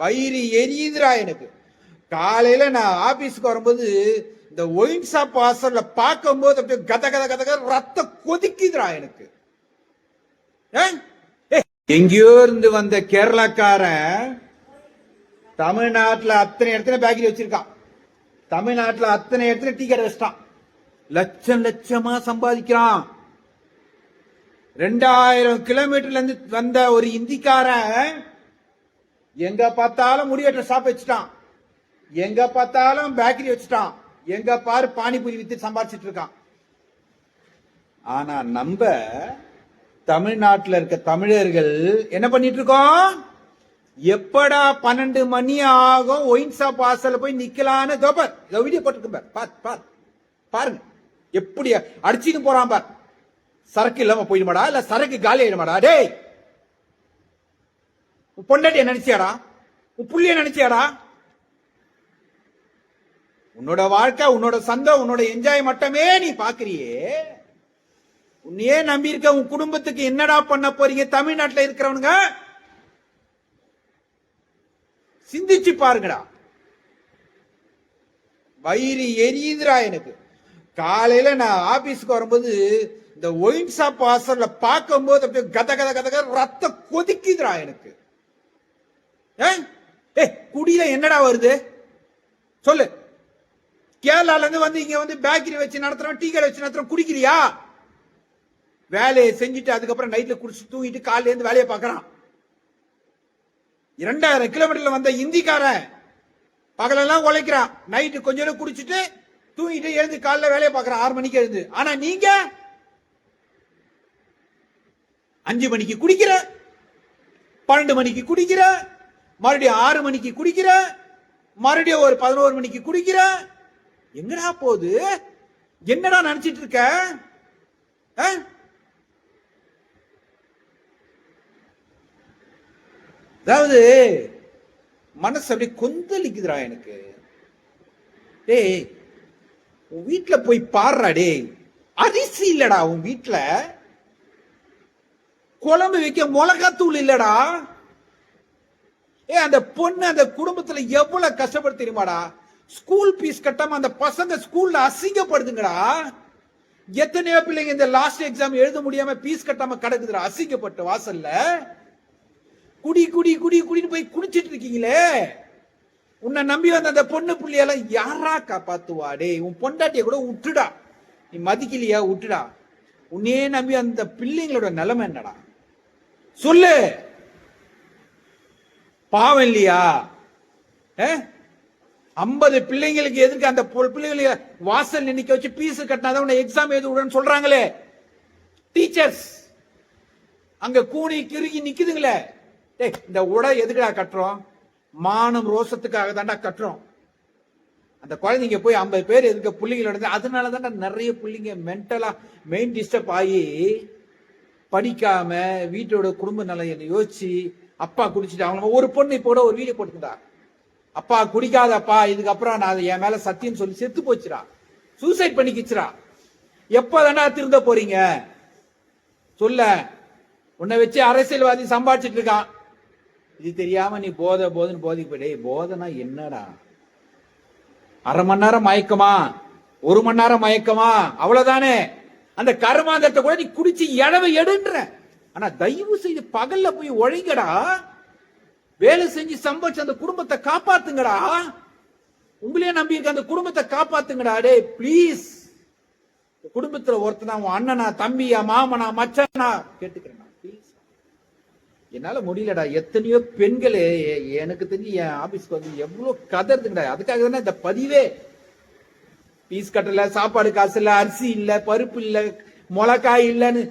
வயிறு எரியுதுடா எனக்கு. காலையில நான் ஆபீஸ்க்கு வரும்போது இந்த ஒயின் ஷாப் வாசல்ல பார்க்கும்போது அப்படியே கத கத கத கத ரத்தம் கொதிக்குதுடா எனக்கு. எங்கேயோ இருந்து வந்த கேரளாக்காரன் தமிழ்நாட்டுல அத்தனை இடத்துல பேக்கரி வச்சிருக்கான். தமிழ்நாட்டுல அத்தனை இடத்துல டீ கடை வச்சிட்டான். லட்சம் லட்சமா சம்பாதிக்கிறான். ரெண்டாயிரம் கிலோமீட்டர்ல இருந்து வந்த ஒரு இந்திக்காரன் எங்க பார்த்தாலும் முடிவெட்ட ஷாப் வச்சுட்டான். எங்க பார்த்தாலும் பேக்கரி வச்சுட்டான். எங்க பாரு பானிபூரி வித்து சம்பாதிச்சிட்டு இருக்கான். ஆனா நம்ம தமிழ்நாட்டில் இருக்க தமிழர்கள் என்ன பண்ணிட்டு இருக்கோம்? எப்படா பன்னெண்டு மணி ஆகும் ஒயின் ஷாப் வாசல்ல போய் நிக்கலான்னு தோபர் பார் வீடியோ போட்டுருக்க பார் பார் பாருங்க. எப்படி அடிச்சுன்னு போறான் பார். சரக்கு இல்லாம போயிடுமாடா இல்ல சரக்கு காலி ஆயிடுமாடா டேய். பொண்டாட்டிய நினைச்சியாடா? உன் புள்ளிய நினைச்சியாடா? உன்னோட வாழ்க்கை உன்னோட சந்தம் உன்னோட என்ஜாய் மட்டுமே நீ பாக்குறியே. உன்னையே நம்பி இருக்க உன் குடும்பத்துக்கு என்னடா பண்ண போறீங்க? தமிழ்நாட்டில் இருக்கிறவனுங்க? சிந்திச்சு பாருங்கடா. வயிறு எரியுதுடா எனக்கு. காலையில நான் ஆபீஸ்க்கு வரும்போது இந்த ஒயின் ஷாப் வாசல்ல பார்க்கும்போது அப்படியே கத கத கத கத ரத்தம் கொதிக்குதுடா எனக்கு. ஏ குடியில என்னடா வருது? சொல்லு. கேரளால இருந்து வந்து இங்க வந்து பேக்கரி வச்சு நடத்துறோம் டீ கடை வச்சு நடத்துறோம் குடிக்கிறியா? வேலையை செஞ்சுட்டு அதுக்கப்புறம் நைட்ல குடிச்சு தூங்கிட்டு காலையில இருந்து வேலையை பார்க்கறான். இரண்டாயிரம் கிலோமீட்டர்ல வந்த இந்திக்காரன் பகலெல்லாம் உழைக்கிறான். நைட்டு கொஞ்ச நேரம் குடிச்சிட்டு தூங்கிட்டு எழுந்து காலைல வேலையை பார்க்கறான் ஆறு மணிக்கு எழுந்து. ஆனா நீங்க அஞ்சு மணிக்கு குடிக்கிற பன்னெண்டு மணிக்கு குடிக்கிற மறுபடியும் ஆறு மணிக்கு குடிக்கிற மறுபடியும் ஒரு பதினோரு மணிக்கு குடிக்கிற எங்கடா போகுது என்னடா நினைச்சிட்டு இருக்க? அதாவது மனசு அப்படியே கொந்தளிக்குதுடா எனக்கு. டேய் உன் வீட்ல போய் பாடுறா டேய். அரிசி இல்லடா உன் வீட்டில் குழம்பு வைக்க மிளகாத்தூள் இல்லடா. ஏ அந்த பொண்ணு அந்த குடும்பத்துல எவ்வளவு கஷ்டப்படு தெரியுமாடா? ஸ்கூல் ஃபீஸ் கட்டாம அந்த பசங்க ஸ்கூல்ல அசிங்கப்படுதுங்கடா. எத்தனையோ பிள்ளைங்க இந்த லாஸ்ட் எக்ஸாம் எழுத முடியாம ஃபீஸ் கட்டாம கிடக்குதுடா அசிங்கப்பட்டு வாசல்ல. குடி குடி குடி குடின்னு போய் குடிச்சிட்டு இருக்கீங்களே. உன்னை நம்பி வந்த அந்த பொண்ணு பிள்ளையெல்லாம் யாரா காப்பாத்துவா? டே உன் பொண்டாட்டிய கூட விட்டுடா நீ மதிக்கலையா? விட்டுடா உன்னையே நம்பி அந்த பிள்ளைங்களோட நிலைமை என்னடா? சொல்லு. பாவம் இல்லையா? ஐம்பது பிள்ளைங்களுக்கு எதுக்கு அந்த பொ- வாசல் நினைக்க வச்சு பீஸ் கட்டினாதான் உன்னை எக்ஸாம் எழுத விடுன்னு சொல்றாங்களே? டீச்சர்ஸ் அங்க கூனி கிருகி நிக்குதுங்களே. டேய் இந்த உடை எதுக்குடா கட்டுறோம்? மானம் ரோசத்துக்காக தாண்டா கட்டுறோம். அந்த குழந்தைங்க போய் ஐம்பது பேர் இருக்க பிள்ளைங்களோட அதனால தான் நிறைய பிள்ளைங்க மென்டலா மெயின் டிஸ்டர்ப் ஆகி படிக்காம வீட்டோட குடும்ப நிலையை யோசிச்சு அப்பா குடிச்சிட்டு அவங்க ஒரு பொண்ணு இப்போ கூட ஒரு வீடியோ போட்டுருந்தா. அப்பா குடிக்காதப்பா இதுக்கப்புறம் நான் என் மேல சத்தியம் சொல்லி செத்து போச்சுடா. சூசைட் பண்ணிக்கிச்சுடா. எப்ப திருந்த போறீங்க? சொல்ல. உன்னை வச்சு அரசியல்வாதி சம்பாதிச்சிட்டு இருக்கான். இது தெரியாம நீ போதை போதுன்னு போதைக்கு போயிடே போதைனா என்னடா? அரை மணி நேரம் மயக்கமா? ஒரு மணி நேரம் மயக்கமா? அவ்வளவுதானே? அந்த கருமாந்தரத்தை கூட நீ குடிச்சு இடவை எடுன்ற. ஆனா தயவு செய்து பகல்ல போய் ஒழைங்கடா. வேலை செஞ்சு சம்பாதிச்சு அந்த குடும்பத்தை காப்பாத்துங்கடா. உங்களையே நம்பி இருக்க அந்த குடும்பத்தை காப்பாத்துங்கடா. டே ப்ளீஸ் குடும்பத்துல ஒருத்தனா உன் அண்ணனா தம்பியா மாமனா மச்சனா? கேட்டுக்கிறேன் ப்ளீஸ் என்னால முடியலடா. எத்தனையோ பெண்கள் எனக்கு தெரிஞ்சு என் ஆபீஸ்க்கு வந்து எவ்வளவு கதறதுங்கடா. அதுக்காக தானே இந்த பதிவே பீஸ் கட்டல சாப்பாடு காசு இல்ல அரிசி இல்ல பருப்பு இல்ல மிளகாய் இல்லைன்னு